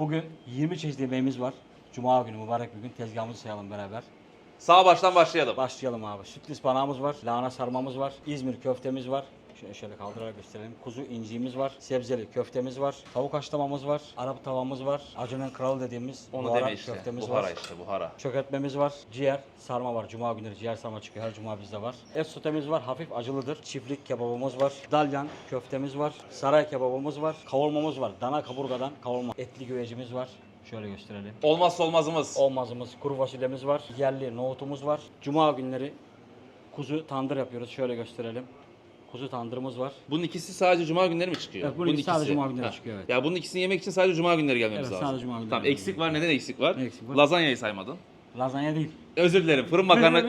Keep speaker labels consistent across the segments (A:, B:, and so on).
A: Bugün 20 çeşit yemeğimiz var. Cuma günü mübarek bir gün tezgahımızı sayalım beraber.
B: Sağ baştan başlayalım.
A: Başlayalım abi. Sütlü ıspanağımız var, lahana sarmamız var, İzmir köftemiz var. Şöyle, şöyle kaldırarak gösterelim. Kuzu inciğimiz var, sebzeli köftemiz var, tavuk haşlamamız var, Arap tavamız var, acının kralı dediğimiz
B: Onu
A: buhara
B: deme işte.
A: köftemiz
B: Buhara
A: var.
B: işte buhara.
A: Çökertmemiz var, ciğer, sarma var. Cuma günleri ciğer sarma çıkıyor. Her cuma bizde var. Et sotemiz var, hafif acılıdır. Çiftlik kebabımız var. Dalyan köftemiz var. Saray kebabımız var. Kavurmamız var. Dana kaburgadan kavurma. Etli güvecimiz var. Şöyle gösterelim.
B: Olmazsa olmazımız.
A: Olmazımız, kuru fasulyemiz var. Yerli nohutumuz var. Cuma günleri kuzu tandır yapıyoruz. Şöyle gösterelim. Kuzu tandırımız var.
B: Bunun ikisi sadece cuma günleri mi çıkıyor?
A: Evet, bunun ikisi sadece cuma günleri çıkıyor, evet.
B: Ya bunun ikisini yemek için sadece cuma günleri gelmemiz
A: Evet,
B: lazım.
A: sadece cuma günleri
B: Tamam eksik var. Neden eksik var?
A: Ne eksik var?
B: Lazanyayı saymadın.
A: Lazanya değil.
B: Özür dilerim. Fırın makarna.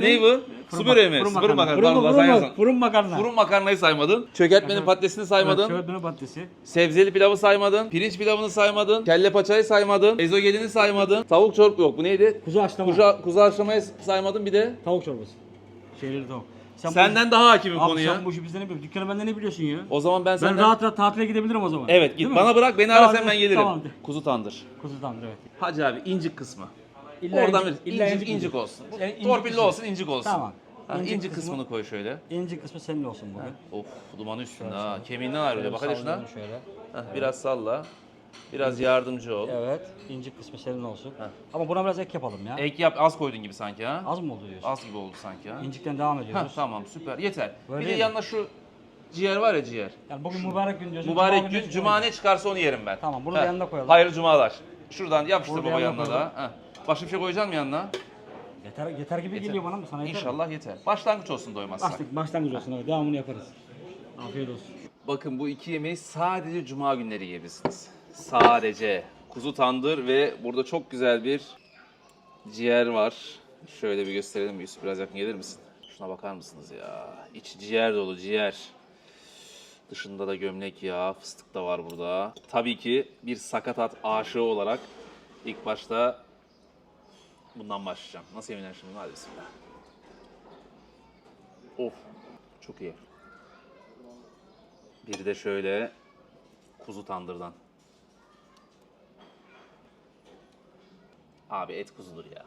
A: Ne-
B: bu? Su böreği mi?
A: Fırın
B: makarna.
A: Fırın,
B: Pardon,
A: fırın, makarna.
B: Fırın makarnayı saymadın. Çökertmenin patatesini saymadın.
A: Evet, çöğürtmenin patatesi.
B: Sebzeli pilavı saymadın. Pirinç pilavını saymadın. Kelle paçayı saymadın. Ezogelini saymadın. Tavuk çorba yok. Bu neydi?
A: Kuzu haşlama.
B: Kuzu, kuzu haşlamayı saymadın bir de.
A: Tavuk çorbası. Şehriyeli tavuk. Sen bu-
B: Senden daha hakimim
A: Abi
B: konuya.
A: sen bu işi bizden ne biliyorsun? Dükkanı benden ne biliyorsun ya?
B: O zaman ben
A: Ben
B: senden...
A: rahat rahat tatile gidebilirim o zaman.
B: Evet git
A: Değil mi?
B: bana bırak beni
A: Tamam,
B: ara sen ben gelirim.
A: Tamam.
B: Kuzu tandır.
A: Kuzu tandır evet.
B: Hacı abi incik kısmı.
A: İlla
B: Oradan
A: incik-
B: incik,
A: incik
B: incik olsun.
A: Yani incik
B: Torpilli
A: kısmı.
B: olsun incik olsun.
A: Tamam.
B: Ha,
A: İncik
B: incik,
A: kısmı-
B: kısmını koy şöyle.
A: İnci kısmı senin olsun bugün.
B: Of dumanı üstünde ha. Kemiğinden ayrılıyor. Bak hadi şuna.
A: Şöyle.
B: Heh, biraz salla. Biraz yardımcı ol.
A: Evet. İnci kısmı senin olsun.
B: Heh.
A: Ama buna biraz ek yapalım ya.
B: Ek yap az koydun gibi sanki ha.
A: Az mı oldu diyorsun?
B: Az gibi oldu sanki ha.
A: İncikten devam ediyoruz.
B: tamam süper yeter.
A: Böyle
B: bir de
A: değil mi?
B: yanına şu ciğer var ya ciğer.
A: Yani bugün mübarek gün diyorsun.
B: Mübarek
A: Cuma
B: gün
A: günü
B: cuma ne çıkarsa onu yerim ben.
A: Tamam, bunu da
B: Heh,
A: yanına koyalım.
B: Hayırlı cumalar. Şuradan yapıştır
A: Bunu da
B: baba
A: yanına
B: yanına da. Heh. Başka bir şey koyacaksın mı yanına?
A: Yeter, yeter gibi geliyor bana mı? Sana yeter mi?
B: İnşallah yeter. Başlangıç olsun doymazsak.
A: Başlık, başlangıç olsun abi. Devamını yaparız. Afiyet olsun.
B: Bakın bu iki yemeği sadece cuma günleri yiyebilirsiniz. Sadece. Kuzu tandır ve burada çok güzel bir ciğer var. Şöyle bir gösterelim. Yusuf biraz yakın gelir misin? Şuna bakar mısınız ya? İç ciğer dolu ciğer. Dışında da gömlek yağı, fıstık da var burada. Tabii ki bir sakatat aşığı olarak ilk başta bundan başlayacağım. Nasıl yeminler şimdi? Hadi bismillah. Of. Çok iyi. Bir de şöyle kuzu tandırdan. Abi et kuzudur ya.